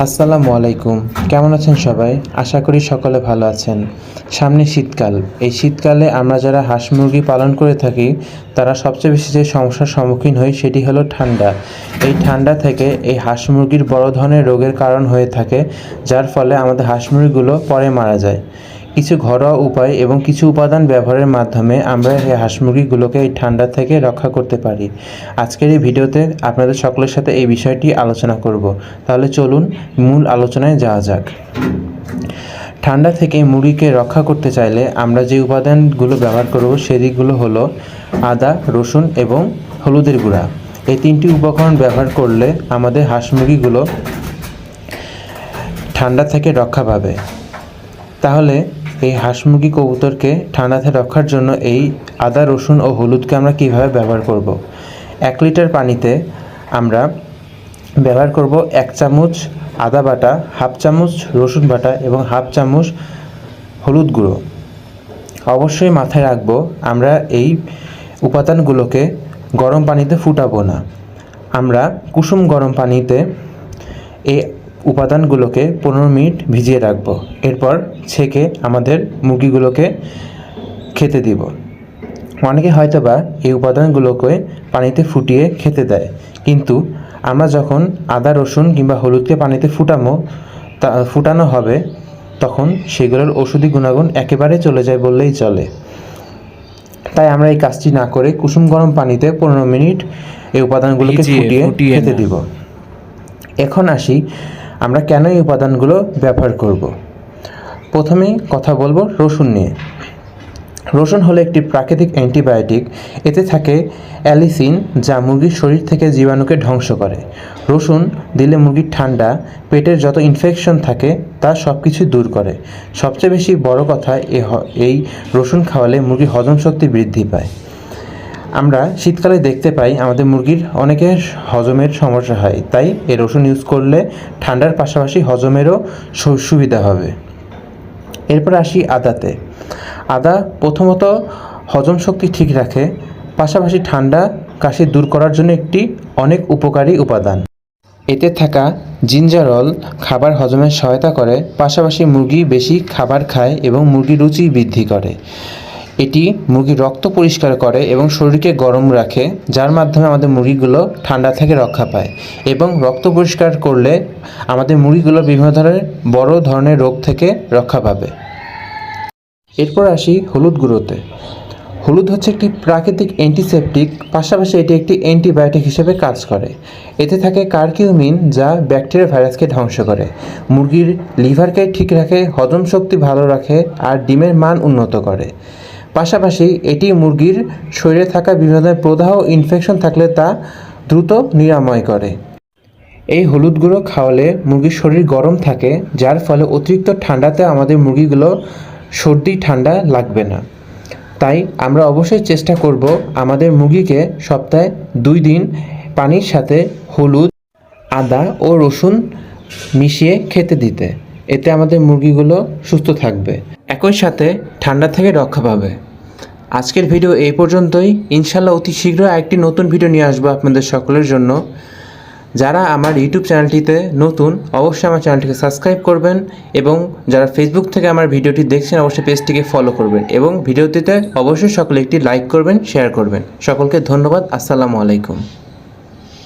আসসালামু আলাইকুম। কেমন আছেন সবাই? আশা করি সকলে ভালো আছেন। সামনে শীতকাল। এই শীতকালে আমরা যারা হাঁস মুরগি পালন করে থাকি, তারা সবচেয়ে বেশি যে সমস্যার সম্মুখীন হই সেটি হলো ঠান্ডা। এই ঠান্ডা থেকে এই হাঁস মুরগির বড় ধরনের রোগের কারণ হয়ে থাকে, যার ফলে আমাদের হাঁস মুরগিগুলো পরে মারা যায়। কিছু ঘরোয়া উপায় এবং কিছু উপাদান ব্যবহারের মাধ্যমে আমরা এই হাঁস মুরগিগুলোকে এই ঠান্ডা থেকে রক্ষা করতে পারি। আজকের এই ভিডিওতে আপনাদের সকলের সাথে এই বিষয়টি আলোচনা করব। তাহলে চলুন মূল আলোচনায় যাওয়া যাক। ঠান্ডা থেকে মুরগিকে রক্ষা করতে চাইলে আমরা যে উপাদানগুলো ব্যবহার করব সেদিকগুলো হলো আদা, রসুন এবং হলুদের গুঁড়া। এই তিনটি উপকরণ ব্যবহার করলে আমাদের হাঁস মুরগিগুলো ঠান্ডা থেকে রক্ষা পাবে। তাহলে এই হাঁস মুরগি কবুতরকে ঠান্ডা থেকে রক্ষার জন্য এই আদা, রসুন ও হলুদকে আমরা কীভাবে ব্যবহার করব। এক লিটার পানিতে আমরা ব্যবহার করব এক চামচ আদা বাটা, হাফ চামচ রসুন বাটা এবং হাফ চামচ হলুদ গুঁড়ো অবশ্যই মাথায় রাখব, আমরা এই উপাদানগুলোকে গরম পানিতে ফুটাবো না আমরা কুসুম গরম পানিতে এই উপাদানগুলোকে পনেরো মিনিট ভিজিয়ে রাখব। এরপর ছেঁকে আমাদের মুরগিগুলোকে খেতে দিব। অনেকে হয়তো বা এই উপাদানগুলোকে পানিতে ফুটিয়ে খেতে দেয়। কিন্তু আমরা যখন আদা রসুন কিংবা হলুদকে পানিতে ফুটামো তা ফুটানো হবে তখন সেগুলোর ওষুধি গুণাগুণ একেবারে চলে যায় বললেই চলে। তাই আমরা এই কাজটি না করে কুসুম গরম পানিতে পনেরো মিনিট এই উপাদানগুলোকে ফুটিয়ে খেতে। দিব। এখন আসি আমরা কেন এই উপাদানগুলো ব্যবহার করব? প্রথমেই কথা বলব রসুন নিয়ে। রসুন হলো একটি প্রাকৃতিক অ্যান্টিবায়োটিক, এতে থাকে অ্যালিসিন যা মুরগির শরীর থেকে জীবাণুকে ধ্বংস করে। রসুন দিলে মুরগির ঠান্ডা, পেটের যত ইনফেকশন থাকে তা সব কিছু দূর করে। সবচেয়ে বেশি বড় কথা এই রসুন খাওয়ালে মুরগির হজম শক্তি বৃদ্ধি পায়। আমরা শীতকালে দেখতে পাই আমাদের মুরগির অনেকের হজমের সমস্যা হয়। তাই এই রসুন ইউজ করলে ঠান্ডার পাশাপাশি হজমেরও সুবিধা হবে। এরপর আসি আদাতে। আদা প্রথমত হজম শক্তি ঠিক রাখে, পাশাপাশি ঠান্ডা কাশি দূর করার জন্য একটি অনেক উপকারী উপাদান। এতে থাকা জিঞ্জারল খাবার হজমে সহায়তা করে, পাশাপাশি মুরগি বেশি খাবার খায় এবং মুরগির রুচি বৃদ্ধি করে। এটি মুরগির রক্ত পরিষ্কার করে এবং শরীরকে গরম রাখে, যার মাধ্যমে আমাদের মুরগিগুলো ঠান্ডা থেকে রক্ষা পায় এবং রক্ত পরিষ্কার করলে আমাদের মুরগিগুলো বিভিন্ন ধরনের বড় ধরনের রোগ থেকে রক্ষা পাবে। এরপর আসি হলুদ গুঁড়োতে। হলুদ হচ্ছে একটি প্রাকৃতিক অ্যান্টিসেপটিক পাশাপাশি এটি একটি অ্যান্টিবায়োটিক হিসেবে কাজ করে। এতে থাকে কার্কিউমিন, যা ব্যাকটেরিয়া ভাইরাসকে ধ্বংস করে। মুরগির লিভারকে ঠিক রাখে, হজম শক্তি ভালো রাখে, আর ডিমের মান উন্নত করে। পাশাপাশি এটি মুরগির শরীরে থাকা বিভিন্ন ধরনের প্রদাহ ইনফেকশন থাকলে তা দ্রুত নিরাময় করে। এই হলুদ গুঁড়ো খাওয়ালে মুরগির শরীর গরম থাকে, যার ফলে অতিরিক্ত ঠান্ডাতে আমাদের মুরগিগুলো সর্দি, ঠান্ডা লাগবে না। তাই আমরা অবশ্যই চেষ্টা করব আমাদের মুরগিকে সপ্তাহে দুই দিন পানির সাথে হলুদ, আদা ও রসুন মিশিয়ে খেতে দিতে। এতে আমাদের মুরগিগুলো সুস্থ থাকবে। একই সাথে ঠান্ডা থেকে রক্ষা পাবে। আজকের ভিডিও এই পর্যন্তই। ইনশাল্লাহ অতি শীঘ্র একটি নতুন ভিডিও নিয়ে আসব আপনাদের সকলের জন্য। যারা আমার ইউটিউব চ্যানেলটিতে নতুন, অবশ্যই আমার চ্যানেলটিকে সাবস্ক্রাইব করবেন এবং যারা ফেসবুক থেকে আমার ভিডিওটি দেখছেন, অবশ্যই পেজটিকে ফলো করবেন এবং ভিডিওটিতে অবশ্যই সকলে একটি লাইক করবেন শেয়ার করবেন। সকলকে ধন্যবাদ। আসসালামু আলাইকুম।